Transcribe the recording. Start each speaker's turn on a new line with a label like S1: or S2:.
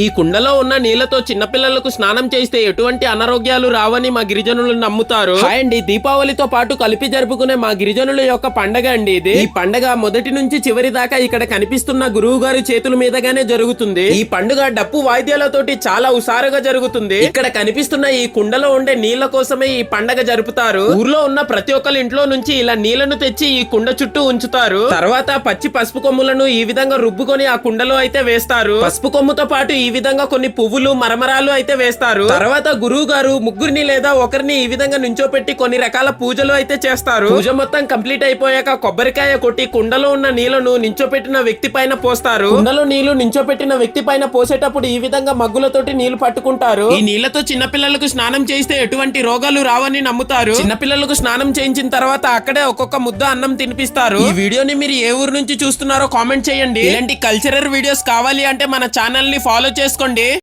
S1: ఈ కుండలో ఉన్న నీళ్ళతో చిన్నపిల్లలకు స్నానం చేస్తే ఎటువంటి అనారోగ్యాలు రావని మా గిరిజనులు నమ్ముతారు. అండి దీపావళితో పాటు కలిపి జరుపుకునే మా గిరిజనుల యొక్క పండగ అండి ఇది. ఈ పండగ మొదటి నుంచి చివరి దాకా ఇక్కడ కనిపిస్తున్న గురువు గారి చేతుల మీదగానే జరుగుతుంది. ఈ పండుగ డప్పు వాయిద్యాలతోటి చాలా ఉసారుగా జరుగుతుంది. ఇక్కడ కనిపిస్తున్న ఈ కుండలో ఉండే నీళ్ళ కోసమే ఈ పండగ జరుపుతారు. ఊర్లో ఉన్న ప్రతి ఒక్కరి ఇంట్లో నుంచి ఇలా నీళ్ళను తెచ్చి ఈ కుండ చుట్టూ ఉంచుతారు. తర్వాత పచ్చి పసుపు కొమ్ములను ఈ విధంగా రుబ్బుకొని ఆ కుండలో అయితే వేస్తారు. పసుపు కొమ్ముతో పాటు ఈ విధంగా కొన్ని పువ్వులు మరమరాలు అయితే వేస్తారు. తర్వాత గురువు గారు ముగ్గురిని లేదా ఒకరిని ఈ విధంగా నుంచోపెట్టి కొన్ని రకాల పూజలు అయితే చేస్తారు. పూజ మొత్తం కంప్లీట్ అయిపోయాక కొబ్బరికాయ కొట్టి కుండలో ఉన్న నీళ్ళను నించోపెట్టిన వ్యక్తి పైన పోస్తారు. కుండలో నీళ్ళు నించోపెట్టిన వ్యక్తి పైన పోసేటప్పుడు ఈ విధంగా మగ్గులతోటి నీళ్ళు పట్టుకుంటారు. ఈ నీళ్ళతో చిన్నపిల్లలకు స్నానం చేస్తే ఎటువంటి రోగాలు రావని నమ్ముతారు. చిన్నపిల్లలకు స్నానం చేయించిన తర్వాత అక్కడే ఒక్కొక్క ముద్ద అన్నం తినిపిస్తారు. ఈ వీడియోని మీరు ఏ ఊరు నుంచి చూస్తున్నారో కామెంట్ చేయండి. ఇలాంటి కల్చరల్ వీడియోస్ కావాలి అంటే మన ఛానల్ని ఫాలో చేసుకోండి.